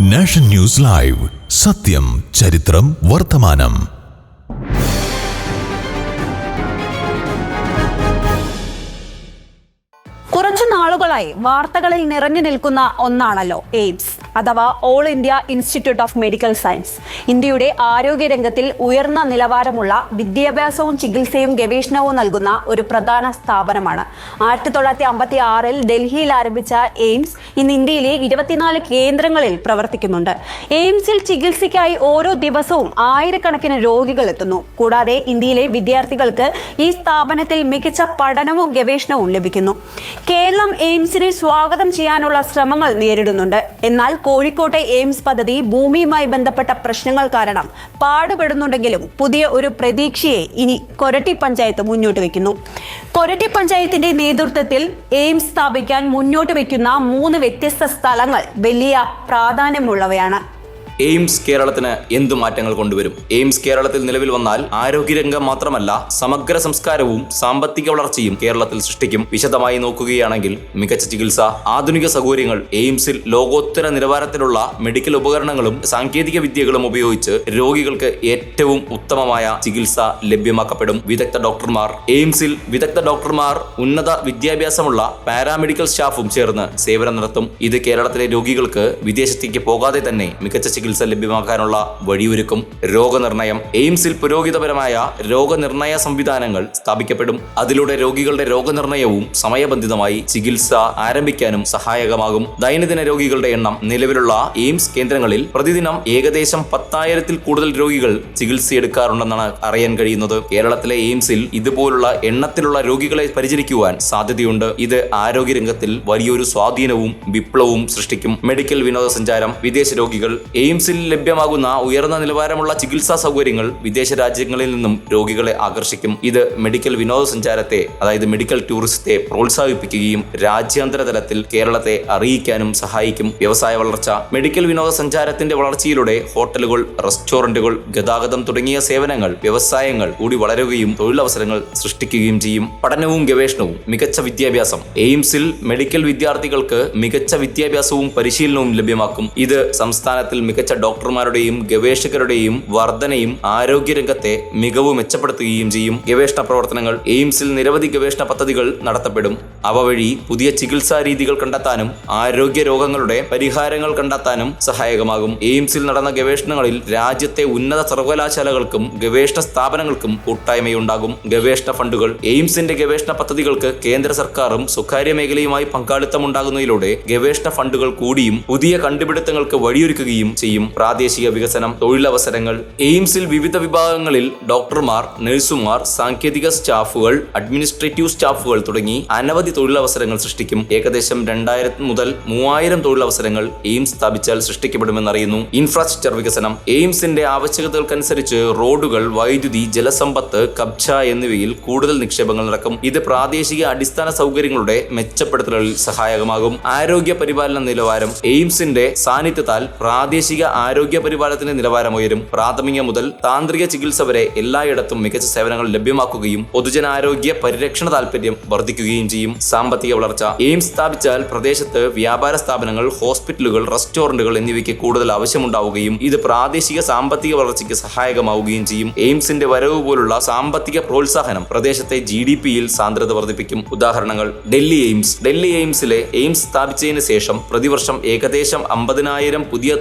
Nation news live. സത്യം ചരിത്രം വർത്തമാനം. കുറച്ചു നാളുകളായി വാർത്തകളിൽ നിറഞ്ഞു നിൽക്കുന്ന ഒന്നാണല്ലോ എയിംസ് അഥവാ all India institute of medical science ഇന്ത്യയുടെ ആരോഗ്യരംഗത്തിൽ ഉയർന്ന നിലവാരമുള്ള വിദ്യാഭ്യാസവും ചികിത്സയും ഗവേഷണവും നൽകുന്ന ഒരു പ്രധാന സ്ഥാപനമാണ്. ആയിരത്തി തൊള്ളായിരത്തി അമ്പത്തി ആറിൽ ഡൽഹിയിൽ ആരംഭിച്ച എയിംസ് ഇന്ന് ഇന്ത്യയിലെ ഇരുപത്തിനാല് കേന്ദ്രങ്ങളിൽ പ്രവർത്തിക്കുന്നുണ്ട്. എയിംസിൽ ചികിത്സയ്ക്കായി ഓരോ ദിവസവും ആയിരക്കണക്കിന് രോഗികൾ എത്തുന്നു. കൂടാതെ ഇന്ത്യയിലെ വിദ്യാർത്ഥികൾക്ക് ഈ സ്ഥാപനത്തിൽ മികച്ച പഠനവും ഗവേഷണവും ലഭിക്കുന്നു. കേരളം എയിംസിനെ സ്വാഗതം ചെയ്യാനുള്ള ശ്രമങ്ങൾ നേരിടുന്നുണ്ട്. എന്നാൽ കോഴിക്കോട്ടെ എയിംസ് പദ്ധതി ഭൂമിയുമായി ബന്ധപ്പെട്ട പ്രശ്നങ്ങൾ കാരണം പാടുപെടുന്നുണ്ടെങ്കിലും പുതിയ ഒരു പ്രതീക്ഷയെ ഇനി കൊരട്ടി പഞ്ചായത്ത് മുന്നോട്ട് വയ്ക്കുന്നു കൊരട്ടി പഞ്ചായത്തിന്റെ നേതൃത്വത്തിൽ എയിംസ് സ്ഥാപിക്കാൻ മുന്നോട്ട് വയ്ക്കുന്ന മൂന്ന് വ്യത്യസ്ത സ്ഥലങ്ങൾ വലിയ പ്രാധാന്യമുള്ളവയാണ്. എയിംസ് കേരളത്തിന് എന്തു മാറ്റങ്ങൾ കൊണ്ടുവരും? എയിംസ് കേരളത്തിൽ നിലവിൽ വന്നാൽ ആരോഗ്യരംഗം മാത്രമല്ല സമഗ്ര സംസ്കാരവും സാമ്പത്തിക വളർച്ചയും കേരളത്തിൽ സൃഷ്ടിക്കും. വിശദമായി നോക്കുകയാണെങ്കിൽ മികച്ച ചികിത്സ ആധുനിക സൗകര്യങ്ങൾ എയിംസിൽ ലോകോത്തര നിലവാരത്തിലുള്ള മെഡിക്കൽ ഉപകരണങ്ങളും സാങ്കേതിക വിദ്യകളും ഉപയോഗിച്ച് രോഗികൾക്ക് ഏറ്റവും ഉത്തമമായ ചികിത്സ ലഭ്യമാക്കപ്പെടും. വിദഗ്ധ ഡോക്ടർമാർ എയിംസിൽ വിദഗ്ധ ഡോക്ടർമാർ ഉന്നത വിദ്യാഭ്യാസമുള്ള പാരാമെഡിക്കൽ സ്റ്റാഫും ചേർന്ന് സേവനം നടത്തും. ഇത് കേരളത്തിലെ രോഗികൾക്ക് വിദേശത്തേക്ക് പോകാതെ തന്നെ മികച്ച ചികിത്സ ലഭ്യമാക്കാനുള്ള വഴിയൊരുക്കും. രോഗനിർണയം എയിംസിൽ പുരോഗിതപരമായ രോഗനിർണയ സംവിധാനങ്ങൾ സ്ഥാപിക്കപ്പെടും. അതിലൂടെ രോഗികളുടെ രോഗനിർണയവും സമയബന്ധിതമായി ചികിത്സ ആരംഭിക്കാനും സഹായകമാകും. ദൈനംദിന രോഗികളുടെ എണ്ണം നിലവിലുള്ള എയിംസ് കേന്ദ്രങ്ങളിൽ പ്രതിദിനം ഏകദേശം പത്തായിരത്തിൽ കൂടുതൽ രോഗികൾ ചികിത്സയെടുക്കാറുണ്ടെന്നാണ് അറിയാൻ കഴിയുന്നത്. കേരളത്തിലെ എയിംസിൽ ഇതുപോലുള്ള എണ്ണത്തിലുള്ള രോഗികളെ പരിചരിക്കുവാൻ സാധ്യതയുണ്ട്. ഇത് ആരോഗ്യരംഗത്തിൽ വലിയൊരു സ്വാധീനവും വിപ്ലവവും സൃഷ്ടിക്കും. മെഡിക്കൽ വിനോദസഞ്ചാരം വിദേശ രോഗികൾ എയിംസിൽ ലഭ്യമാകുന്ന ഉയർന്ന നിലവാരമുള്ള ചികിത്സാ സൗകര്യങ്ങൾ വിദേശ രാജ്യങ്ങളിൽ നിന്നും രോഗികളെ ആകർഷിക്കും. ഇത് മെഡിക്കൽ വിനോദസഞ്ചാരത്തെ അതായത് മെഡിക്കൽ ടൂറിസത്തെ പ്രോത്സാഹിപ്പിക്കുകയും രാജ്യാന്തര തലത്തിൽ കേരളത്തെ അറിയിക്കാനും സഹായിക്കും. വ്യവസായ വളർച്ച മെഡിക്കൽ വിനോദസഞ്ചാരത്തിന്റെ വളർച്ചയിലൂടെ ഹോട്ടലുകൾ റെസ്റ്റോറന്റുകൾ ഗതാഗതം തുടങ്ങിയ സേവനങ്ങൾ വ്യവസായങ്ങൾ കൂടി വളരുകയും തൊഴിലവസരങ്ങൾ സൃഷ്ടിക്കുകയും ചെയ്യും. പഠനവും ഗവേഷണവും മികച്ച വിദ്യാഭ്യാസം. എയിംസിൽ മെഡിക്കൽ വിദ്യാർത്ഥികൾക്ക് മികച്ച വിദ്യാഭ്യാസവും പരിശീലനവും ലഭ്യമാക്കും. ഇത് സംസ്ഥാനത്തിൽ മികച്ച ഡോക്ടർമാരുടെയും ഗവേഷകരുടെയും വർധനയും ആരോഗ്യരംഗത്തെ മികവ് മെച്ചപ്പെടുത്തുകയും ചെയ്യും. ഗവേഷണ പ്രവർത്തനങ്ങൾ എയിംസിൽ നിരവധി ഗവേഷണ പദ്ധതികൾ നടത്തപ്പെടും. അവ വഴി പുതിയ ചികിത്സാ രീതികൾ കണ്ടെത്താനും ആരോഗ്യ രോഗങ്ങളുടെ പരിഹാരങ്ങൾ കണ്ടെത്താനും സഹായകമാകും. എയിംസിൽ നടന്ന ഗവേഷണങ്ങളിൽ രാജ്യത്തെ ഉന്നത സർവകലാശാലകൾക്കും ഗവേഷണ സ്ഥാപനങ്ങൾക്കും കൂട്ടായ്മയുണ്ടാകും. ഗവേഷണ ഫണ്ടുകൾ എയിംസിന്റെ ഗവേഷണ പദ്ധതികൾക്ക് കേന്ദ്ര സർക്കാരും സ്വകാര്യ മേഖലയുമായി പങ്കാളിത്തമുണ്ടാകുന്നതിലൂടെ ഗവേഷണ ഫണ്ടുകൾ കൂടിയും പുതിയ കണ്ടുപിടുത്തങ്ങൾക്ക് വഴിയൊരുക്കുകയും ചെയ്യും. പ്രാദേശിക വികസനം തൊഴിലവസരങ്ങൾ എയിംസിൽ വിവിധ വിഭാഗങ്ങളിൽ ഡോക്ടർമാർ നഴ്സുമാർ സാങ്കേതിക സ്റ്റാഫുകൾ അഡ്മിനിസ്ട്രേറ്റീവ് സ്റ്റാഫുകൾ തുടങ്ങി അനവധി തൊഴിലവസരങ്ങൾ സൃഷ്ടിക്കും. ഏകദേശം രണ്ടായിരം മുതൽ മൂവായിരം തൊഴിലവസരങ്ങൾ എയിംസ് സ്ഥാപിച്ചാൽ സൃഷ്ടിക്കപ്പെടുമെന്നറിയുന്നു. ഇൻഫ്രാസ്ട്രക്ചർ വികസനം. എയിംസിന്റെ ആവശ്യകതകൾക്കനുസരിച്ച് റോഡുകൾ വൈദ്യുതി ജലസമ്പത്ത് കബ്ജ എന്നിവയിൽ കൂടുതൽ നിക്ഷേപങ്ങൾ നടക്കും. ഇത് പ്രാദേശിക അടിസ്ഥാന സൗകര്യങ്ങളുടെ മെച്ചപ്പെടുത്തലിൽ സഹായകമാകും. ആരോഗ്യ പരിപാലന നിലവാരം എയിംസിന്റെ സാന്നിധ്യത്താൽ പ്രാദേശിക ആരോഗ്യ പരിപാലനത്തിന്റെ നിലവാരം ഉയരും. പ്രാഥമിക മുതൽ താന്ത്രിക ചികിത്സ വരെ എല്ലായിടത്തും മികച്ച സേവനങ്ങൾ ലഭ്യമാക്കുകയും പൊതുജനാരോഗ്യ പരിരക്ഷണ താൽപര്യം വർദ്ധിക്കുകയും ചെയ്യും. സാമ്പത്തിക വളർച്ച എയിംസ് സ്ഥാപിച്ചാൽ പ്രദേശത്ത് വ്യാപാര സ്ഥാപനങ്ങൾ ഹോസ്പിറ്റലുകൾ റെസ്റ്റോറന്റുകൾ എന്നിവയ്ക്ക് കൂടുതൽ ആവശ്യമുണ്ടാവുകയും ഇത് പ്രാദേശിക സാമ്പത്തിക വളർച്ചയ്ക്ക് സഹായകമാവുകയും ചെയ്യും. എയിംസിന്റെ വരവ് പോലുള്ള സാമ്പത്തിക പ്രോത്സാഹനം പ്രദേശത്തെ ജി ഡി പിയിൽ സാന്ദ്രത വർദ്ധിപ്പിക്കും. ഉദാഹരണങ്ങൾ ഡൽഹി എയിംസ്. ഡൽഹി എയിംസിലെ എയിംസ് സ്ഥാപിച്ചതിന് ശേഷം പ്രതിവർഷം ഏകദേശം അമ്പതിനായിരം പുതിയ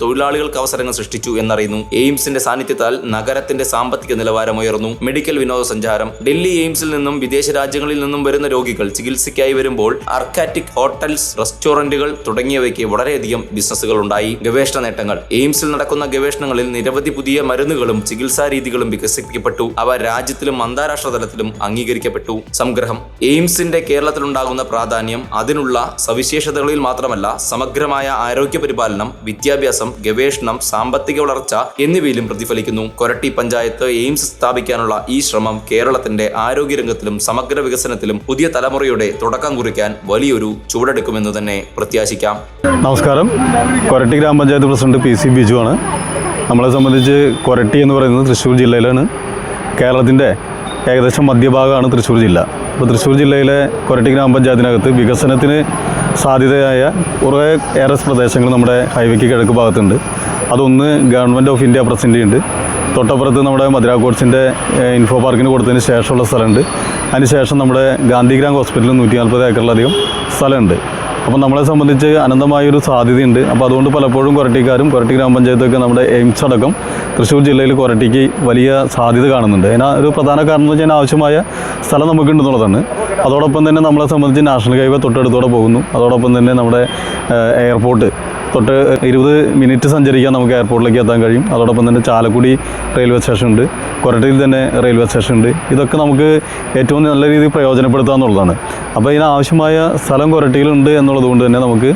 തൊഴിലാളികൾക്ക് അവസരങ്ങൾ സൃഷ്ടിച്ചു എന്നറിയുന്നു. എയിംസിന്റെ സാന്നിധ്യത്താൽ നഗരത്തിന്റെ സാമ്പത്തിക നിലവാരം ഉയർന്നു. മെഡിക്കൽ വിനോദസഞ്ചാരം. ഡൽഹി എയിംസിൽ നിന്നും വിദേശ രാജ്യങ്ങളിൽ നിന്നും വരുന്ന രോഗികൾ ചികിത്സയ്ക്കായി വരുമ്പോൾ അർക്കാറ്റിക് ഹോട്ടൽസ് റെസ്റ്റോറന്റുകൾ തുടങ്ങിയവയ്ക്ക് വളരെയധികം ബിസിനസ്സുകൾ ഉണ്ടായി. ഗവേഷണ നേട്ടങ്ങൾ. എയിംസിൽ നടക്കുന്ന ഗവേഷണങ്ങളിൽ നിരവധി പുതിയ മരുന്നുകളും ചികിത്സാ രീതികളും വികസിപ്പിക്കപ്പെട്ടു. അവ രാജ്യത്തിലും അന്താരാഷ്ട്ര തലത്തിലും അംഗീകരിക്കപ്പെട്ടു. സംഗ്രഹം. എയിംസിന്റെ കേരളത്തിലുണ്ടാകുന്ന പ്രാധാന്യം അതിനുള്ള സവിശേഷതകളിൽ മാത്രമല്ല സമഗ്രമായ ആരോഗ്യ പരിപാലനം വിദ്യാഭ്യാസം ഗവേഷണം സാമ്പത്തിക വളർച്ച എന്നിവയിലും പ്രതിഫലിക്കുന്നു. കൊരട്ടി പഞ്ചായത്ത് എയിംസ് സ്ഥാപിക്കാനുള്ള ഈ ശ്രമം കേരളത്തിന്റെ ആരോഗ്യരംഗത്തിലും സമഗ്ര വികസനത്തിലും പുതിയ തലമുറയുടെ തുടക്കം കുറിക്കാൻ വലിയൊരു ചുവടെടുക്കുമെന്ന് തന്നെ പ്രത്യാശിക്കാം. നമസ്കാരം. കൊരട്ടി ഗ്രാമപഞ്ചായത്ത് പ്രസിഡന്റ് പി സി ബിജു ആണ്. നമ്മളെ സംബന്ധിച്ച് കൊരട്ടി എന്ന് പറയുന്നത് തൃശ്ശൂർ ജില്ലയിലാണ്. കേരളത്തിന്റെ ഏകദേശം മധ്യഭാഗമാണ് തൃശ്ശൂർ ജില്ല. അപ്പോൾ തൃശ്ശൂർ ജില്ലയിലെ കൊരട്ടി ഗ്രാമപഞ്ചായത്തിനകത്ത് വികസനത്തിന് സാധ്യതയായ കുറേ ഏറെ പ്രദേശങ്ങൾ നമ്മുടെ ഹൈവേക്ക് കിഴക്ക് ഭാഗത്തുണ്ട്. അതൊന്ന് ഗവൺമെന്റ് ഓഫ് ഇന്ത്യ പ്രസിഡന്റ് ഉണ്ട് തൊട്ടപ്പുറത്ത് നമ്മുടെ മധുര കോഡ്സിന്റെ ഇൻഫോ പാർക്കിന് കൊടുത്തതിന് ശേഷമുള്ള സ്ഥലമുണ്ട്. അതിനുശേഷം നമ്മുടെ ഗാന്ധിഗ്രാം ഹോസ്പിറ്റലിൽ നൂറ്റി നാൽപ്പത് ഏക്കറിലധികം സ്ഥലമുണ്ട്. അപ്പോൾ നമ്മളെ സംബന്ധിച്ച് അനന്തമായൊരു സാധ്യതയുണ്ട്. അപ്പോൾ അതുകൊണ്ട് പലപ്പോഴും കൊരട്ടിക്കാരും കൊരട്ടി ഗ്രാമപഞ്ചായത്തൊക്കെ നമ്മുടെ എയിംസ് അടക്കം തൃശ്ശൂർ ജില്ലയിൽ കൊരട്ടിക്ക് വലിയ സാധ്യത കാണുന്നുണ്ട്. അതിന് ഒരു പ്രധാന കാരണം എന്ന് വെച്ചാൽ ആവശ്യമായ സ്ഥലം നമുക്കുണ്ടെന്നുള്ളതാണ്. അതോടൊപ്പം തന്നെ നമ്മളെ സംബന്ധിച്ച് നാഷണൽ ഹൈവേ തൊട്ടടുത്തോടെ പോകുന്നു. അതോടൊപ്പം തന്നെ നമ്മുടെ എയർപോർട്ട് തൊട്ട് ഇരുപത് മിനിറ്റ് സഞ്ചരിക്കാൻ നമുക്ക് എയർപോർട്ടിലേക്ക് എത്താൻ കഴിയും. അതോടൊപ്പം തന്നെ ചാലക്കുടി റെയിൽവേ സ്റ്റേഷൻ ഉണ്ട്. കൊരട്ടിയിൽ തന്നെ റെയിൽവേ സ്റ്റേഷൻ ഉണ്ട്. ഇതൊക്കെ നമുക്ക് ഏറ്റവും നല്ല രീതിയിൽ പ്രയോജനപ്പെടുത്തുക എന്നുള്ളതാണ്. അപ്പോൾ ഇതിനാവശ്യമായ സ്ഥലം കൊരട്ടിയിലുണ്ട് എന്നുള്ളത് കൊണ്ട് തന്നെ നമുക്ക്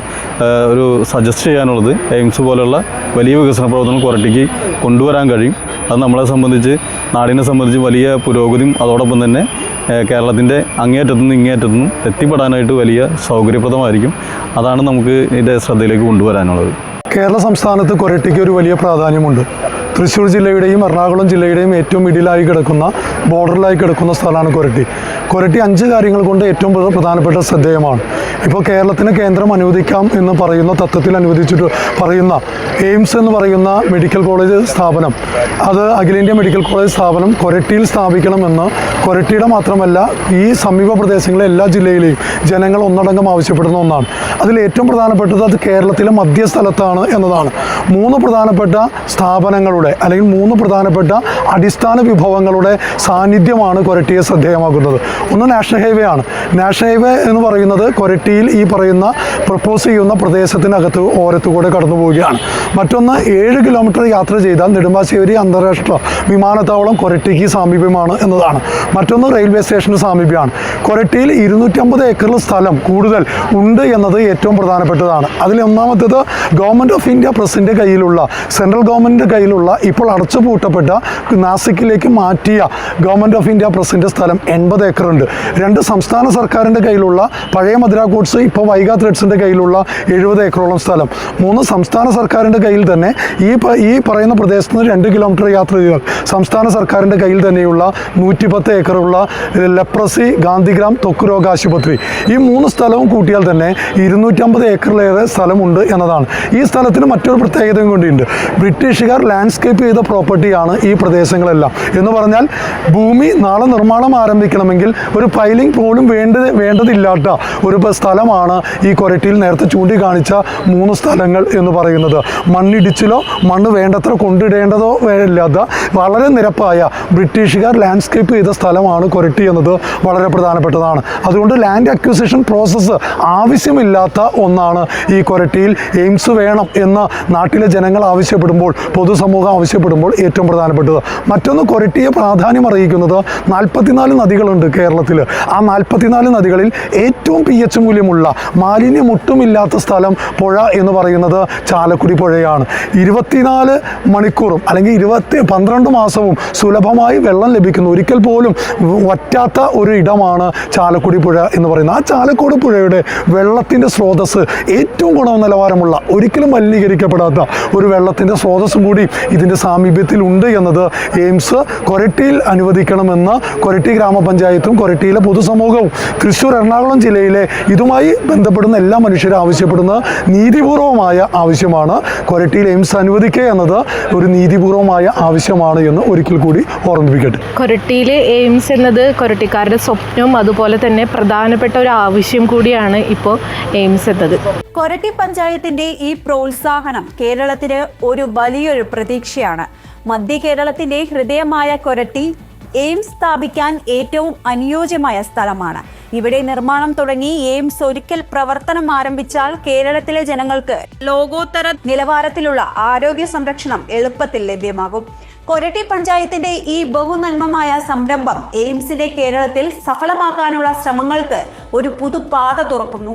ഒരു സജസ്റ്റ് ചെയ്യാനുള്ളത് എയിംസ് പോലുള്ള വലിയ വികസന പ്രവർത്തനം കൊരട്ടിക്ക് കൊണ്ടുവരാൻ കഴിയും. അത് നമ്മളെ സംബന്ധിച്ച് നാടിനെ സംബന്ധിച്ച് വലിയ പുരോഗതിയും അതോടൊപ്പം തന്നെ കേരളത്തിന്റെ അങ്ങേയറ്റത്തുനിന്ന് ഇങ്ങേയറ്റത്തുനിന്നും എത്തിപ്പെടാനായിട്ട് വലിയ സൗകര്യപ്രദമായിരിക്കും. അതാണ് നമുക്ക് ഇതിന്റെ ശ്രദ്ധയിലേക്ക് കൊണ്ടുവരാനുള്ളത് കേരള സംസ്ഥാനത്ത് കൊരട്ടിക്ക് ഒരു വലിയ പ്രാധാന്യമുണ്ട്. തൃശ്ശൂർ ജില്ലയുടെയും എറണാകുളം ജില്ലയുടെയും ഏറ്റവും മിഡിലായി കിടക്കുന്ന ബോർഡറിലായി കിടക്കുന്ന സ്ഥലമാണ് കൊരട്ടി. കൊരട്ടി അഞ്ച് കാര്യങ്ങൾ കൊണ്ട് ഏറ്റവും പ്ര- പ്രധാനപ്പെട്ട ശ്രദ്ധേയമാണ്. ഇപ്പോൾ കേരളത്തിന് കേന്ദ്രം അനുവദിക്കാം എന്ന് പറയുന്ന തത്വത്തിൽ അനുവദിച്ചിട്ട് പറയുന്ന എയിംസ് എന്ന് പറയുന്ന മെഡിക്കൽ കോളേജ് സ്ഥാപനം അത് അഖിലേന്ത്യാ മെഡിക്കൽ കോളേജ് സ്ഥാപനം കൊരട്ടിയിൽ സ്ഥാപിക്കണമെന്ന് കൊരട്ടിയുടെ മാത്രമല്ല ഈ സമീപ പ്രദേശങ്ങളിലെ എല്ലാ ജില്ലയിലെയും ജനങ്ങൾ ഒന്നടങ്കം ആവശ്യപ്പെടുന്ന ഒന്നാണ്. അതിൽ ഏറ്റവും പ്രധാനപ്പെട്ടത് അത് കേരളത്തിലെ മധ്യസ്ഥലത്താണ് എന്നതാണ്. മൂന്ന് പ്രധാനപ്പെട്ട സ്ഥാപനങ്ങളുടെ അല്ലെങ്കിൽ മൂന്ന് പ്രധാനപ്പെട്ട അടിസ്ഥാന വിഭവങ്ങളുടെ സാന്നിധ്യമാണ് കൊരട്ടിയെ ശ്രദ്ധേയമാക്കുന്നത്. ഒന്ന് നാഷണൽ ഹൈവേ ആണ്. നാഷണൽ ഹൈവേ എന്ന് പറയുന്നത് കൊരട്ടിയിൽ ഈ പറയുന്ന പ്രപ്പോസ് ചെയ്യുന്ന പ്രദേശത്തിനകത്ത് ഓരത്തുകൂടെ കടന്നു പോവുകയാണ്. മറ്റൊന്ന് ഏഴ് കിലോമീറ്റർ യാത്ര ചെയ്താൽ നെടുമ്പാശ്ശേരി അന്താരാഷ്ട്ര വിമാനത്താവളം കൊരട്ടിക്ക് സാമീപ്യമാണ് എന്നതാണ്. മറ്റൊന്ന് റെയിൽവേ സ്റ്റേഷന് സാമീപ്യമാണ് കൊരട്ടിയിൽ ഇരുന്നൂറ്റമ്പത് ഏക്കർ സ്ഥലം കൂടുതൽ ഉണ്ട് എന്നത് ഏറ്റവും പ്രധാനപ്പെട്ടതാണ്. അതിൽ ഒന്നാമത്തേത് ഗവൺമെന്റ് ഓഫ് ഇന്ത്യ പ്രസിന്റെ കയ്യിലുള്ള സെൻട്രൽ ഗവൺമെന്റിന്റെ കയ്യിലുള്ള ഇപ്പോൾ അടച്ചുപൂട്ടപ്പെട്ട നാസിക്കിലേക്ക് മാറ്റിയ ഗവൺമെന്റ് ഓഫ് ഇന്ത്യ പ്രസിന്റെ സ്ഥലം എൺപത് ഏക്കറുണ്ട്. രണ്ട് സംസ്ഥാന സർക്കാരിന്റെ കയ്യിലുള്ള പഴയ മധുര കോട്സ് ഇപ്പോൾ വൈഗാ ത്രെഡ്സിന്റെ കയ്യിലുള്ള എഴുപത് ഏക്കറോളം സ്ഥലം. മൂന്ന് സംസ്ഥാന സർക്കാരിന്റെ കയ്യിൽ തന്നെ ഈ ഈ പറയുന്ന പ്രദേശത്ത് നിന്ന് രണ്ട് കിലോമീറ്റർ യാത്ര ചെയ്താൽ സംസ്ഥാന സർക്കാരിന്റെ കയ്യിൽ തന്നെയുള്ള നൂറ്റിപ്പത്ത് ഏക്കറുള്ള ലെപ്രസി ഗാന്ധിഗ്രാം ത്വക്ക് രോഗ ആശുപത്രി ഈ മൂന്ന് സ്ഥലവും കൂട്ടിയാൽ തന്നെ ഇരുന്നൂറ്റമ്പത് ഏക്കറിലേറെ സ്ഥലമുണ്ട് എന്നതാണ്. ഈ സ്ഥലത്തിന് മറ്റൊരു പ്രത്യേകതയും കൂടിയുണ്ട്. ബ്രിട്ടീഷുകാർ ലാൻഡ്സ്കേപ്പ് ചെയ്ത പ്രോപ്പർട്ടിയാണ് ഈ പ്രദേശങ്ങളെല്ലാം. എന്ന് പറഞ്ഞാൽ ഭൂമി നാളെ നിർമ്മാണം ആരംഭിക്കണമെങ്കിൽ ഒരു ഫയലിംഗ് പോലും വേണ്ട വേണ്ടതില്ലാത്ത ഒരു സ്ഥലമാണ് ഈ കൊരട്ടിയിൽ നേരത്തെ ചൂണ്ടിക്കാണിച്ച മൂന്ന് സ്ഥലങ്ങൾ എന്ന് പറയുന്നത്. മണ്ണിടിച്ചിലോ മണ്ണ് വേണ്ടത്ര കൊണ്ടിടേണ്ടതോ ഇല്ലാത്ത വളരെ നിരപ്പായ ബ്രിട്ടീഷുകാർ ലാൻഡ്സ്കേപ്പ് ചെയ്ത സ്ഥലമാണ് കൊരട്ടി എന്നത് വളരെ പ്രധാനപ്പെട്ടതാണ്. അതുകൊണ്ട് ലാൻഡ് അക്വിസിഷൻ പ്രോസസ്സ് ആവശ്യമില്ലാത്ത ഒന്നാണ് ഈ കൊരട്ടിയിൽ എയിംസ് വേണം എന്ന് നാട്ടിലെ ജനങ്ങൾ ആവശ്യപ്പെടുമ്പോൾ പൊതുസമൂഹം ആവശ്യപ്പെടുമ്പോൾ ഏറ്റവും പ്രധാനപ്പെട്ടത്. മറ്റൊന്ന് കൊരട്ടിയെ പ്രാധാന്യം അറിയിക്കുന്നത് നാൽപ്പത്തിനാല് നദികളുണ്ട് കേരളത്തിൽ. ആ നാൽപ്പത്തിനാല് നദികളിൽ ഏറ്റവും പി എച്ച് മൂല്യമുള്ള മാലിന്യം ഒട്ടുമില്ലാത്ത സ്ഥലം പുഴ എന്ന് പറയുന്നത് ചാലക്കുടി പുഴയാണ്. ഇരുപത്തിനാല് മണിക്കൂറും അല്ലെങ്കിൽ ഇരുപത്തി പന്ത്രണ്ട് മാസവും സുലഭമായി വെള്ളം ലഭിക്കുന്നു. ഒരിക്കൽ പോലും വറ്റാത്ത ഒരു ഇടമാണ് ചാലക്കുടി പുഴ എന്ന് പറയുന്നത്. ആ ചാലക്കുടി പുഴയുടെ വെള്ളത്തിന്റെ സ്രോതസ് ഏറ്റവും ഗുണനിലവാരമുള്ള ഒരിക്കലും മലിനീകരിക്കപ്പെടാത്ത ഒരു വെള്ളത്തിന്റെ സ്രോതസ്സും കൂടി ഇതിന്റെ സാമീപ്യത്തിൽ ഉണ്ട് എന്നത് എയിംസ് കൊരട്ടിയിൽ അനുവദിക്കണമെന്ന് കൊരട്ടി ഗ്രാമപഞ്ചായത്തും കൊരട്ടിയിലെ പൊതുസമൂഹവും. തൃശ്ശൂർ എറണാകുളം ജില്ലയിലെ ഇതുമായി ബന്ധപ്പെടുന്ന എല്ലാ മനുഷ്യരും ആവശ്യപ്പെടുന്ന നീതിപൂർവമായ ആവശ്യമാണ് കൊരട്ടിയിൽ എയിംസ് അനുവദിക്കുക എന്നത് ഒരു നീതിപൂർവമായ ആവശ്യമാണ് എന്ന് ഒരിക്കൽ കൂടി ഓർമ്മിപ്പിക്കട്ടെ. കൊരട്ടിയിലെ എയിംസ് എന്നത് കൊരട്ടിക്കാരുടെ സ്വപ്നവും അതുപോലെ തന്നെ പ്രധാനപ്പെട്ട ഒരു ആവശ്യം കൂടിയാണ് ഇപ്പോൾ എയിംസ് എന്നത്. കൊരട്ടി പഞ്ചായത്തിന്റെ ഈ പ്രോത്സാഹനം കേരളത്തിന് ഒരു വലിയൊരു പ്രതീക്ഷയാണ് മധ്യ കേരളത്തിന്റെ ഹൃദയമായ കൊരട്ടി എയിംസ് സ്ഥാപിക്കാൻ ഏറ്റവും അനുയോജ്യമായ സ്ഥലമാണ്. ഇവിടെ നിർമ്മാണം തുടങ്ങി എയിംസ് ഒരിക്കൽ പ്രവർത്തനം ആരംഭിച്ചാൽ കേരളത്തിലെ ജനങ്ങൾക്ക് ലോകോത്തര നിലവാരത്തിലുള്ള ആരോഗ്യ സംരക്ഷണം എളുപ്പത്തിൽ ലഭ്യമാകും. കൊരട്ടി പഞ്ചായത്തിന്റെ ഈ ബഹുനന്മമായ സംരംഭം എയിംസിന്റെ കേരളത്തിൽ സഫലമാക്കാനുള്ള ശ്രമങ്ങൾക്ക് ഒരു പുതുപാത തുറക്കുന്നു.